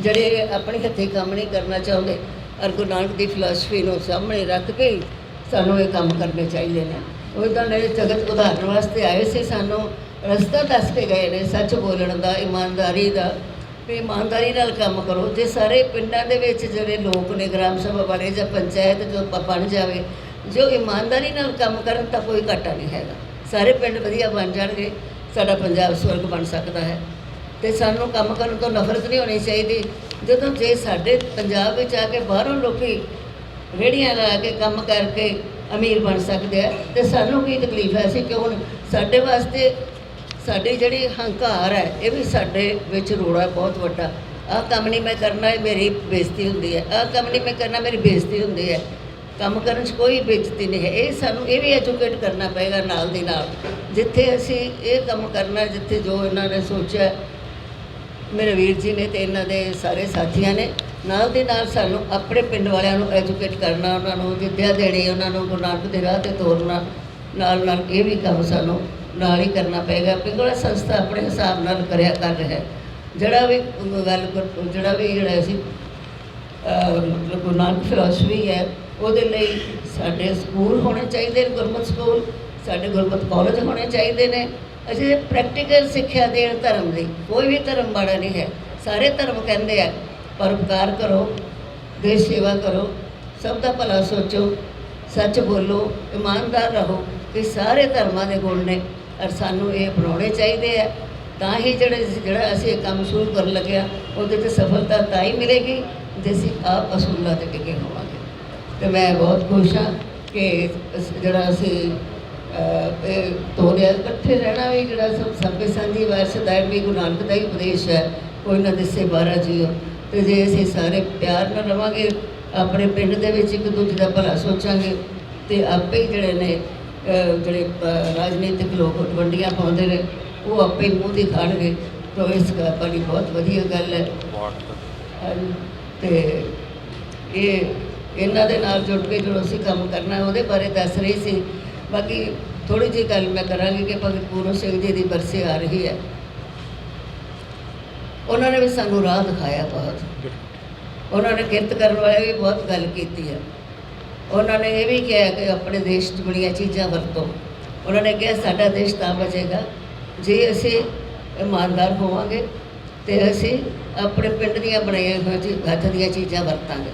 ਜਿਹੜੇ ਆਪਣੇ ਹੱਥੀਂ ਕੰਮ ਨਹੀਂ ਕਰਨਾ ਚਾਹੁੰਦੇ, ਔਰ ਗੁਰੂ ਨਾਨਕ ਦੀ ਫਿਲਾਸਫੀ ਨੂੰ ਸਾਹਮਣੇ ਰੱਖ ਕੇ ਸਾਨੂੰ ਇਹ ਕੰਮ ਕਰਨੇ ਚਾਹੀਦੇ ਨੇ। ਉਹਦਾਂ ਨੇ ਜਗਤ ਉਦਾਹਰਨ ਵਾਸਤੇ ਆਏ ਸੀ ਸਾਨੂੰ, ਰਸਤਾ ਦੱਸ ਕੇ ਗਏ ਨੇ ਸੱਚ ਬੋਲਣ ਦਾ, ਇਮਾਨਦਾਰੀ ਦਾ, ਵੀ ਇਮਾਨਦਾਰੀ ਨਾਲ ਕੰਮ ਕਰੋ। ਜੇ ਸਾਰੇ ਪਿੰਡਾਂ ਦੇ ਵਿੱਚ ਜਿਹੜੇ ਲੋਕ ਨੇ, ਗ੍ਰਾਮ ਸਭਾ ਵਾਲੇ ਜਾਂ ਪੰਚਾਇਤ ਜੋ ਬਣ ਜਾਵੇ, ਜੋ ਇਮਾਨਦਾਰੀ ਨਾਲ ਕੰਮ ਕਰਨ ਤਾਂ ਕੋਈ ਘਾਟਾ ਨਹੀਂ ਹੈਗਾ। ਸਾਰੇ ਪਿੰਡ ਵਧੀਆ ਬਣ ਜਾਣਗੇ, ਸਾਡਾ ਪੰਜਾਬ ਸਵਰਗ ਬਣ ਸਕਦਾ ਹੈ। ਤੇ ਸਾਨੂੰ ਕੰਮ ਕਰਨ ਤੋਂ ਨਫ਼ਰਤ ਨਹੀਂ ਹੋਣੀ ਚਾਹੀਦੀ। ਜਦੋਂ ਜੇ ਸਾਡੇ ਪੰਜਾਬ ਵਿੱਚ ਆ ਕੇ ਬਾਹਰੋਂ ਲੋਕੀ ਰੇੜੀਆਂ ਲਾ ਕੇ ਕੰਮ ਕਰਕੇ ਅਮੀਰ ਬਣ ਸਕਦੇ ਆ, ਤੇ ਸਾਨੂੰ ਕੀ ਤਕਲੀਫ ਹੈ? ਅਸੀਂ ਕਿਉਂ ਸਾਡੇ ਵਾਸਤੇ ਸਾਡੀ ਜਿਹੜੀ ਹੰਕਾਰ ਹੈ, ਇਹ ਵੀ ਸਾਡੇ ਵਿੱਚ ਰੋੜਾ ਬਹੁਤ ਵੱਡਾ। ਆਹ ਕੰਮ ਨਹੀਂ ਮੈਂ ਕਰਨਾ, ਇਹ ਮੇਰੀ ਬੇਇੱਜ਼ਤੀ ਹੁੰਦੀ ਹੈ। ਆਹ ਕੰਮ ਨਹੀਂ ਮੈਂ ਕਰਨਾ, ਮੇਰੀ ਬੇਇੱਜ਼ਤੀ ਹੁੰਦੀ ਹੈ। ਕੰਮ ਕਰਨ 'ਚ ਕੋਈ ਬੇਇੱਜ਼ਤੀ ਨਹੀਂ ਹੈ। ਇਹ ਸਾਨੂੰ, ਇਹ ਵੀ ਐਜੂਕੇਟ ਕਰਨਾ ਪਏਗਾ ਨਾਲ ਦੀ ਨਾਲ। ਜਿੱਥੇ ਅਸੀਂ ਇਹ ਕੰਮ ਕਰਨਾ, ਜਿੱਥੇ ਜੋ ਇਹਨਾਂ ਨੇ ਸੋਚਿਆ ਮੇਰੇ ਵੀਰ ਜੀ ਨੇ ਤੇ ਇਹਨਾਂ ਦੇ ਸਾਰੇ ਸਾਥੀਆਂ ਨੇ। ਨਾਲ ਦੇ ਨਾਲ ਸਾਨੂੰ ਆਪਣੇ ਪਿੰਡ ਵਾਲਿਆਂ ਨੂੰ ਐਜੂਕੇਟ ਕਰਨਾ, ਉਹਨਾਂ ਨੂੰ ਵਿੱਦਿਆ ਦੇਣੀ, ਉਹਨਾਂ ਨੂੰ ਗੁਰੂ ਨਾਨਕ ਦੇ ਰਾਹ ਤੇ ਤੋਰਨਾ, ਨਾਲ ਨਾਲ ਇਹ ਵੀ ਕੰਮ ਸਾਨੂੰ ਨਾਲ ਹੀ ਕਰਨਾ ਪਏਗਾ। ਪਿੰਗਲਾ ਸੰਸਥਾ ਆਪਣੇ ਹਿਸਾਬ ਨਾਲ ਕਰਿਆ ਕਰ ਰਿਹਾ ਹੈ। ਜਿਹੜਾ ਵੀ ਗੱਲ ਕਰ- ਜਿਹੜਾ ਵੀ ਜਿਹੜਾ ਅਸੀਂ ਮਤਲਬ ਗੁਰੂ ਨਾਨਕ ਫਿਲਾਸਫੀ ਹੈ, ਉਹਦੇ ਲਈ ਸਾਡੇ ਸਕੂਲ ਹੋਣੇ ਚਾਹੀਦੇ ਨੇ, ਗੁਰਮਤਿ ਸਕੂਲ, ਸਾਡੇ ਗੁਰਮਤਿ ਕਾਲਜ ਹੋਣੇ ਚਾਹੀਦੇ ਨੇ। ਅਸੀਂ ਪ੍ਰੈਕਟੀਕਲ ਸਿੱਖਿਆ ਦੇਣ ਧਰਮ ਦੀ ਕੋਈ ਵੀ ਧਰਮ ਮਾੜਾ ਨਹੀਂ ਹੈ। ਸਾਰੇ ਧਰਮ ਕਹਿੰਦੇ ਆ, ਪਰਉਪਕਾਰ ਕਰੋ, ਦੇਸ਼ ਸੇਵਾ ਕਰੋ, ਸਭ ਦਾ ਭਲਾ ਸੋਚੋ, ਸੱਚ ਬੋਲੋ, ਇਮਾਨਦਾਰ ਰਹੋ, ਇਹ ਸਾਰੇ ਧਰਮਾਂ ਦੇ ਗੁਣ ਨੇ ਔਰ ਸਾਨੂੰ ਇਹ ਅਪਣਾਉਣੇ ਚਾਹੀਦੇ ਆ। ਤਾਂ ਹੀ ਜਿਹੜੇ ਜਿਹੜਾ ਅਸੀਂ ਇਹ ਕੰਮ ਸ਼ੁਰੂ ਕਰਨ ਲੱਗਿਆ ਉਹਦੇ 'ਤੇ ਸਫਲਤਾ ਤਾਂ ਹੀ ਮਿਲੇਗੀ, ਜੇ ਅਸੀਂ ਆਪ ਅਸੂਲਾਂ ਤੇ ਟਿਕੇ ਹੋਵਾਂਗੇ। ਤੇ ਮੈਂ ਬਹੁਤ ਖੁਸ਼ ਹਾਂ ਕਿ ਅਸ- ਜਿਹੜਾ ਅਸੀਂ ਇਹ ਤੋਰਿਆ ਇਕੱਠੇ ਰਹਿਣਾ ਵੀ ਜਿਹੜਾ ਸਭ ਸਭੇ ਸਾਂਝੀ ਵਾਰਸ ਦਾ ਵੀ ਗੁਰੂ ਨਾਨਕ ਦਾ ਹੀ ਉਪਦੇਸ਼ ਹੈ ਕੋਈ ਨਾ ਦਿਸੇ ਬਾਰਾ ਜੀਓ। ਤੇ ਜੇ ਅਸੀਂ ਸਾਰੇ ਪਿਆਰ ਨਾਲ ਰਵਾਂਗੇ ਆਪਣੇ ਪਿੰਡ ਦੇ ਵਿੱਚ ਇੱਕ ਦੂਜੇ ਦਾ ਭਲਾ ਸੋਚਾਂਗੇ ਤੇ ਆਪੇ ਹੀ ਜਿਹੜੇ ਨੇ ਜਿਹੜੇ ਰਾਜਨੀਤਿਕ ਲੋਕ ਵੰਡੀਆਂ ਪਾਉਂਦੇ ਨੇ ਉਹ ਆਪੇ ਮੂੰਹ ਦਿਖਾਣਗੇ ਤਾਂ ਇਸ ਗੱਲ ਬੜੀ ਬਹੁਤ ਵਧੀਆ ਗੱਲ ਹੈ। ਤੇ ਇਹ ਇਹਨਾਂ ਦੇ ਨਾਲ ਜੁੜ ਕੇ ਜਦੋਂ ਅਸੀਂ ਕੰਮ ਕਰਨਾ ਉਹਦੇ ਬਾਰੇ ਦੱਸ ਰਹੀ ਸੀ। ਬਾਕੀ ਥੋੜੀ ਜਿਹੀ ਗੱਲ ਮੈਂ ਕਰਾਂਗੀ ਕਿ ਭਗਤ ਪੂਰਨ ਸਿੰਘ ਜੀ ਦੀ ਬਰਸੀ ਆ ਰਹੀ ਹੈ। ਉਹਨਾਂ ਨੇ ਵੀ ਸਾਨੂੰ ਰਾਹ ਦਿਖਾਇਆ ਬਹੁਤ। ਉਹਨਾਂ ਨੇ ਕਿਰਤ ਕਰਨ ਵਾਲੇ ਵੀ ਬਹੁਤ ਗੱਲ ਕੀਤੀ ਹੈ। ਉਹਨਾਂ ਨੇ ਇਹ ਵੀ ਕਿਹਾ ਕਿ ਆਪਣੇ ਦੇਸ਼ 'ਚ ਬਣੀਆਂ ਚੀਜ਼ਾਂ ਵਰਤੋ। ਉਹਨਾਂ ਨੇ ਕਿਹਾ, ਸਾਡਾ ਦੇਸ਼ ਤਾਂ ਬਚੇਗਾ। ਜੇ ਅਸੀਂ ਇਮਾਨਦਾਰ ਹੋਵਾਂਗੇ, ਤੇ ਅਸੀਂ ਆਪਣੇ ਪਿੰਡ ਦੀਆਂ ਬਣਾਈਆਂ ਹੋਈਆਂ ਹੱਥ ਦੀਆਂ ਚੀਜ਼ਾਂ ਵਰਤਾਂਗੇ।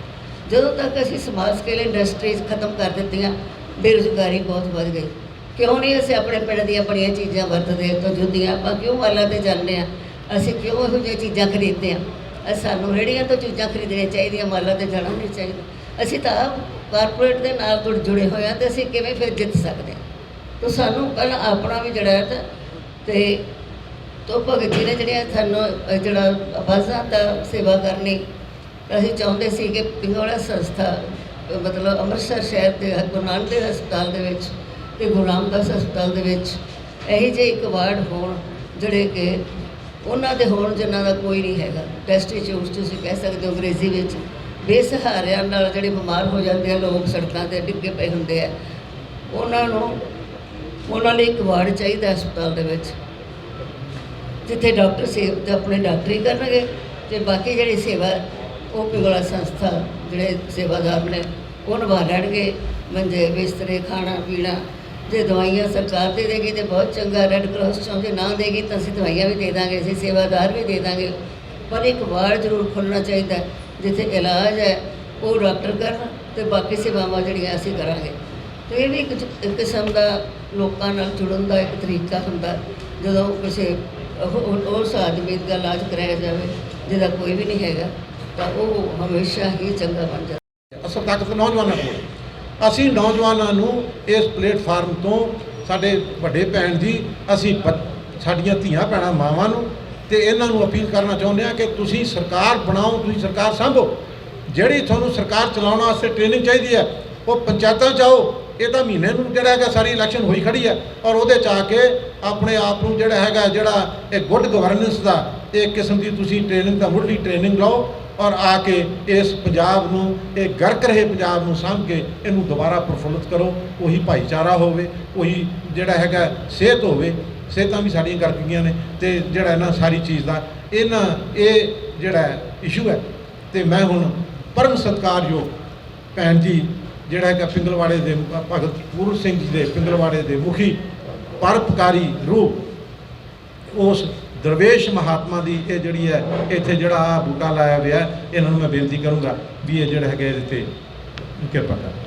ਜਦੋਂ ਤੱਕ ਅਸੀਂ ਸਮਾਜ ਸਕੇਲ ਇੰਡਸਟਰੀਜ਼ ਖਤਮ ਕਰ ਦਿੱਤੀਆਂ, ਬੇਰੁਜ਼ਗਾਰੀ ਬਹੁਤ ਵੱਧ ਗਈ। ਕਿਉਂ ਨਹੀਂ ਅਸੀਂ ਆਪਣੇ ਪਿੰਡ ਦੀਆਂ ਬਣੀਆਂ ਚੀਜ਼ਾਂ ਵਰਤਦੇ ਤੋਂ ਜੁੱਦੀਆਂ ਆਪਾਂ ਕਿਉਂ ਮਾਲਾਂ ਤੇ ਜਾਂਦੇ ਆ ਅਸੀਂ ਕਿਉਂ ਇਹੋ ਜਿਹੀਆਂ ਚੀਜ਼ਾਂ ਖਰੀਦਦੇ ਆ ਸਾਨੂੰ ਰੇੜੀਆਂ ਤੋਂ ਚੀਜ਼ਾਂ ਖਰੀਦਣੀਆਂ ਚਾਹੀਦੀਆਂ ਮਾਲਾਂ ਤੇ ਜਾਣਾ ਨਹੀਂ ਚਾਹੀਦਾ। ਅਸੀਂ ਤਾਂ ਕਾਰਪੋਰੇਟ ਦੇ ਨਾਲ ਜੁੜ ਜੁੜੇ ਹੋਏ ਆ ਤੇ ਅਸੀਂ ਕਿਵੇਂ ਫਿਰ ਜਿੱਤ ਸਕਦੇ ਹਾਂ? ਤਾਂ ਸਾਨੂੰ ਪਹਿਲਾਂ ਆਪਣਾ ਵੀ ਜਿਹੜਾ ਹੈ ਤੇ ਤੋ ਭਗਤ ਜੀ ਨੇ ਜਿਹੜੀਆਂ ਸਾਨੂੰ ਅ, ਜਿਹੜਾ ਆਵਾਜ਼ਾਂ ਦਾ ਸੇਵਾ ਕਰਨੀ ਅਸੀਂ ਚਾਹੁੰਦੇ ਸੀ ਕਿ ਪਿੰਗੋਲਾ ਸੰਸਥਾ ਮਤਲਬ ਅੰਮ੍ਰਿਤਸਰ ਸ਼ਹਿਰ ਦੇ ਗੁਰੂ ਨਾਨਕ ਦੇ ਹਸਪਤਾਲ ਦੇ ਵਿੱਚ ਤੇ ਗੁਰੂ ਰਾਮਦਾਸ ਹਸਪਤਾਲ ਦੇ ਵਿੱਚ ਇਹੀ ਜਿਹੇ ਇੱਕ ਵਾਰਡ ਹੋਣ ਜਿਹੜੇ ਕਿ ਉਹਨਾਂ ਦੇ ਹੋਣ ਜਿਨ੍ਹਾਂ ਦਾ ਕੋਈ ਨਹੀਂ ਹੈਗਾ। ਟੈਸਟੀਚਿਊਟਸ ਤੁਸੀਂ ਕਹਿ ਸਕਦੇ ਹੋ ਅੰਗਰੇਜ਼ੀ ਵਿੱਚ ਬੇਸਹਾਰਿਆਂ ਨਾਲ ਜਿਹੜੇ ਬਿਮਾਰ ਹੋ ਜਾਂਦੇ ਆ, ਲੋਕ ਸੜਕਾਂ ਤੇ ਡਿੱਗੇ ਪਏ ਹੁੰਦੇ ਆ, ਉਹਨਾਂ ਨੂੰ ਉਹਨਾਂ ਲਈ ਇੱਕ ਵਾਰਡ ਚਾਹੀਦਾ ਹਸਪਤਾਲ ਦੇ ਵਿੱਚ, ਜਿੱਥੇ ਡਾਕਟਰ ਸੇਵ ਤੇ ਆਪਣੇ ਡਾਕਟਰੀ ਕਰਨਗੇ ਤੇ ਬਾਕੀ ਜਿਹੜੀ ਸੇਵਾ, ਉਹ ਪਿੰਗਲਾ ਸੰਸਥਾ ਜਿਹੜੇ ਸੇਵਾਦਾਰ ਨੇ, ਉਹ ਨਿਭਾ ਲੈਣਗੇ। ਮੰਜੇ, ਬਿਸਤਰੇ ਖਾਣਾ ਪੀਣਾ ਜੇ ਦਵਾਈਆਂ ਸਰਕਾਰ ਦੇ ਦੇਗੀ ਤੇ ਬਹੁਤ ਚੰਗਾ ਰੈੱਡ ਕਰਾਸ ਚੋਂ ਜੇ ਨਾ ਦੇਗੀ ਤਾਂ ਅਸੀਂ ਦਵਾਈਆਂ ਵੀ ਦੇ ਦਾਂਗੇ, ਅਸੀਂ ਸੇਵਾਦਾਰ ਵੀ ਦੇ ਦਾਂਗੇ। ਪਰ ਇੱਕ ਵਾਰ ਜ਼ਰੂਰ ਖੁੱਲ੍ਹਣਾ ਚਾਹੀਦਾ ਜਿੱਥੇ ਇਲਾਜ ਹੈ, ਉਹ ਡਾਕਟਰ ਕਰਨ ਤੇ ਬਾਕੀ ਸੇਵਾਵਾਂ ਜਿਹੜੀਆਂ ਅਸੀਂ ਕਰਾਂਗੇ। ਤੇ ਇਹ ਵੀ ਇੱਕ ਕਿਸਮ ਦਾ ਲੋਕਾਂ ਨਾਲ ਜੁੜਨ ਦਾ ਇੱਕ ਤਰੀਕਾ ਹੁੰਦਾ ਜਦੋਂ ਕਿਸੇ, ਉਹ- ਉਹ- ਉਸ ਆਦਮੀ ਦਾ ਇਲਾਜ ਕਰਾਇਆ ਜਾਵੇ, ਜਿਹਦਾ ਕੋਈ ਵੀ ਨਹੀਂ ਹੈਗਾ, ਤਾਂ ਉਹ ਹਮੇਸ਼ਾ ਹੀ ਚੰਗਾ ਬਣ ਜਾਂਦਾ ਅਸਲ ਤਾਕਤ ਨੌਜਵਾਨਾਂ ਕੋਲ ਅਸੀਂ ਨੌਜਵਾਨਾਂ ਨੂੰ ਇਸ ਪਲੇਟਫਾਰਮ ਤੋਂ ਸਾਡੇ ਵੱਡੇ ਭੈਣ ਜੀ, ਅਸੀਂ ਸਾਡੀਆਂ ਧੀਆਂ ਭੈਣਾਂ ਮਾਵਾਂ ਨੂੰ ਤੇ ਇਹਨਾਂ ਨੂੰ ਅਪੀਲ ਕਰਨਾ ਚਾਹੁੰਦੇ ਆ ਕਿ ਤੁਸੀਂ ਸਰਕਾਰ ਬਣਾਓ, ਤੁਸੀਂ ਸਰਕਾਰ ਸੰਭੋ। ਜਿਹੜੀ ਤੁਹਾਨੂੰ ਸਰਕਾਰ ਚਲਾਉਣ ਵਾਸਤੇ ਟ੍ਰੇਨਿੰਗ ਚਾਹੀਦੀ ਹੈ, ਉਹ ਪੰਚਾਇਤਾਂ ਚ ਆਓ ਇਹ ਤਾਂ ਮਹੀਨੇ ਨੂੰ ਜਿਹੜਾ ਹੈਗਾ ਸਾਰੀ ਇਲੈਕਸ਼ਨ ਹੋਈ ਖੜੀ ਹੈ ਔਰ ਉਹਦੇ ਚ ਆ ਕੇ ਆਪਣੇ ਆਪ ਨੂੰ ਜਿਹੜਾ ਹੈਗਾ, ਜਿਹੜਾ ਇਹ ਗੁੱਡ ਗਵਰਨੈਂਸ ਦਾ ਇੱਕ ਕਿਸਮ ਦੀ ਤੁਸੀਂ ਟ੍ਰੇਨਿੰਗ ਦਾ ਮੁੱਢਲੀ ਟ੍ਰੇਨਿੰਗ ਲਓ ਔਰ ਆ ਕੇ ਇਸ ਪੰਜਾਬ ਨੂੰ, ਇਹ ਗਰਕ ਰਹੇ ਪੰਜਾਬ ਨੂੰ ਸਾਂਭ ਕੇ ਇਹਨੂੰ ਦੁਬਾਰਾ ਪ੍ਰਫੁੱਲਤ ਕਰੋ। ਉਹੀ ਭਾਈਚਾਰਾ ਹੋਵੇ, ਉਹੀ ਜਿਹੜਾ ਹੈਗਾ ਸਿਹਤ ਹੋਵੇ, ਸਿਹਤਾਂ ਵੀ ਸਾਡੀਆਂ ਗਰਕ ਗਈਆਂ ਨੇ ਤੇ ਜਿਹੜਾ ਇਹਨਾਂ ਸਾਰੀ ਚੀਜ਼ ਦਾ ਇਹਨਾਂ ਇਹ ਜਿਹੜਾ ਇਸ਼ੂ ਹੈ ਤੇ ਮੈਂ ਹੁਣ ਪਰਮ ਸਤਿਕਾਰਯੋਗ ਭੈਣ ਜੀ ਜਿਹੜਾ ਹੈਗਾ ਪਿੰਗਲਵਾੜੇ ਦੇ ਭਗਤ ਪੂਰਨ ਸਿੰਘ ਜੀ ਦੇ ਪਿੰਗਲਵਾੜੇ ਦੇ ਮੁਖੀ ਪਰਪਕਾਰੀ ਰੂਪ, ਉਸ ਦਰਵੇਸ਼ ਮਹਾਤਮਾ ਦੀ ਇਹ ਜਿਹੜੀ ਹੈ, ਇੱਥੇ ਜਿਹੜਾ ਆਹ ਬੂਟਾ ਲਾਇਆ ਹੋਇਆ ਇਹਨਾਂ ਨੂੰ ਮੈਂ ਬੇਨਤੀ ਕਰੂੰਗਾ ਵੀ ਇਹ ਜਿਹੜਾ ਹੈਗਾ ਇਹਦੇ ਤੇ ਕਿਰਪਾ ਕਰ।